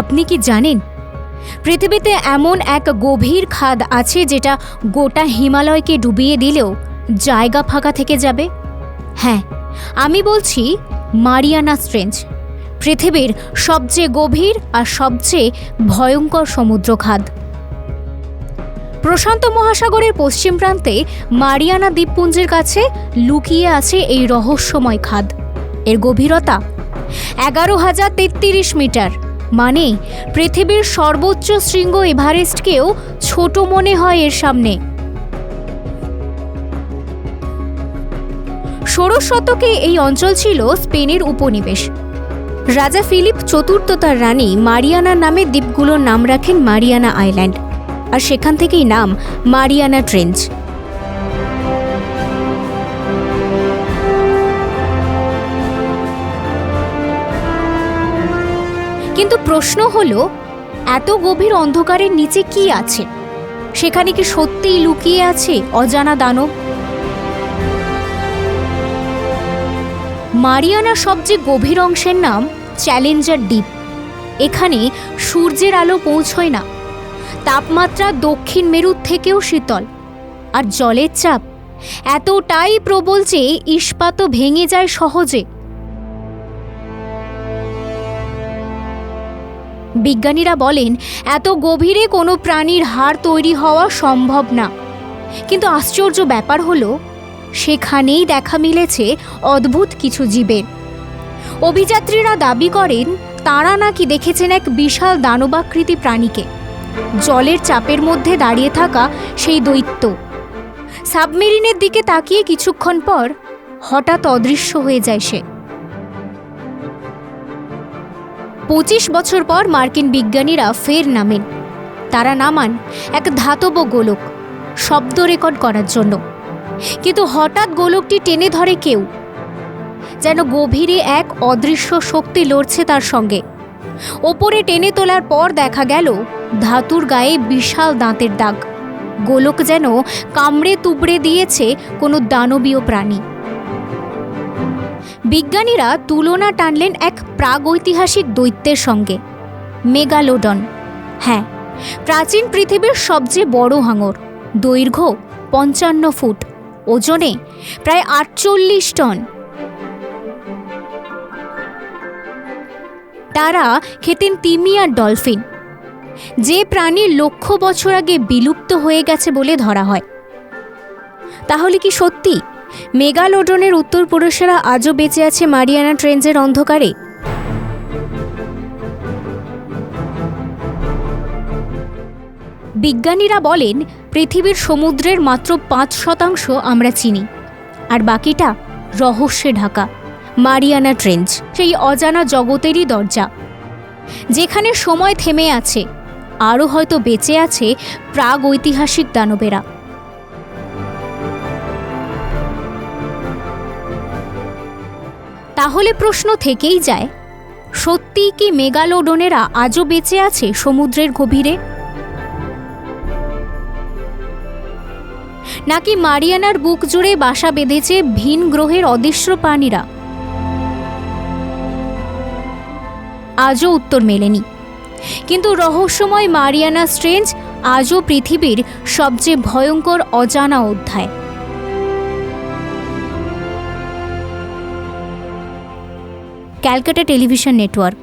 আপনি কি জানেন? পৃথিবীতে এমন এক গভীর খাদ আছে যেটা গোটা হিমালয়কে ডুবিয়ে দিলেও জায়গা ফাঁকা থেকে যাবে? হ্যাঁ আমি বলছি মারিয়ানা স্ট্রেঞ্জ, পৃথিবীর সবচেয়ে গভীর আর সবচেয়ে ভয়ঙ্কর সমুদ্র খাদ। প্রশান্ত মহাসাগরের পশ্চিম প্রান্তে মারিয়ানা দ্বীপপুঞ্জের কাছে লুকিয়ে আছে এই রহস্যময় খাদ। এর গভীরতা এগারো হাজার তেত্রিশ মিটার। মানে পৃথিবীর সর্বোচ্চ শৃঙ্গ এভারেস্টকেও ছোট মনে হয় এর সামনে। ষোড়শ শতকে এই অঞ্চল ছিল স্পেনের উপনিবেশ। রাজা ফিলিপ চতুর্থ তার রানী মারিয়ানা নামে দ্বীপগুলোর নাম রাখেন মারিয়ানা আইল্যান্ড, আর সেখান থেকেই নাম মারিয়ানা ট্রেঞ্চ। কিন্তু প্রশ্ন হলো, এত গভীর অন্ধকারের নিচে কি আছে? সেখানে কি সত্যিই লুকিয়ে আছে অজানা দানব? মারিয়ানা সবচেয়ে গভীর অংশের নাম চ্যালেঞ্জার দ্বীপ। এখানে সূর্যের আলো পৌঁছয় না। তাপমাত্রা দক্ষিণ মেরুর থেকেও শীতল। আর জলের চাপ এতটাই প্রবল যে ইস্পাতও ভেঙে যায় সহজে। বিজ্ঞানীরা বলেন, এত গভীরে কোনো প্রাণীর হাড় তৈরি হওয়া সম্ভব না। কিন্তু আশ্চর্য ব্যাপার হলো, সেখানেই দেখা মিলেছে অদ্ভুত কিছু জীবের। অভিযাত্রীরা দাবি করেন, তারা নাকি দেখেছেন এক বিশাল দানবাকৃতি প্রাণীকে। জলের চাপের মধ্যে দাঁড়িয়ে থাকা সেই দৈত্য। সাবমেরিনের দিকে তাকিয়ে কিছুক্ষণ পর হঠাৎ অদৃশ্য হয়ে যায় সে। পঁচিশ বছর পর মার্কিন বিজ্ঞানীরা ফের নামেন। তারা নামান এক ধাতব গোলক, শব্দ রেকর্ড করার জন্য। কিন্তু হঠাৎ গোলকটি টেনে ধরে কেউ? যেন গভীরে এক অদৃশ্য শক্তি লড়ছে তার সঙ্গে। ওপরে টেনে তোলার পর দেখা গেল, ধাতুর গায়ে বিশাল দাঁতের দাগ। গোলক যেন কামড়ে তুবড়ে দিয়েছে কোনো দানবীয় প্রাণী। বিজ্ঞানীরা তুলনা টানলেন এক প্রাগৈতিহাসিক দৈত্যের সঙ্গে, মেগালোডন। হ্যাঁ প্রাচীন পৃথিবীর সবচেয়ে বড় হাঙর, দৈর্ঘ্য পঞ্চান্ন ফুট, ওজনে প্রায় আটচল্লিশ টন। তারা খেতেন তিমি আর ডলফিন, যে প্রাণী লক্ষ বছর আগে বিলুপ্ত হয়ে গেছে বলে ধরা হয়। তাহলে কি সত্যি? মেগালোডনের উত্তর পুরুষেরা আজও বেঁচে আছে মারিয়ানা ট্রেঞ্জের অন্ধকারে। বিজ্ঞানীরা বলেন, পৃথিবীর সমুদ্রের মাত্র পাঁচ শতাংশ আমরা চিনি। আর বাকিটা রহস্যে ঢাকা, মারিয়ানা ট্রেঞ্চ সেই অজানা জগতেরই দরজা। যেখানে সময় থেমে আছে, আরও হয়তো বেঁচে আছে প্রাগ ঐতিহাসিক দানবেরা। তাহলে প্রশ্ন থেকেই যায় সত্যিই কি মেগালোডনেরা আজও বেঁচে আছে সমুদ্রের গভীরে? নাকি মারিয়ানার বুক জুড়ে বাসা বেঁধেছে ভিন গ্রহের অদৃশ্য প্রাণীরা? আজও উত্তর মেলেনি। কিন্তু রহস্যময় মারিয়ানা স্ট্রেঞ্জ আজও পৃথিবীর সবচেয়ে ভয়ঙ্কর অজানা অধ্যায়। Calcutta television network.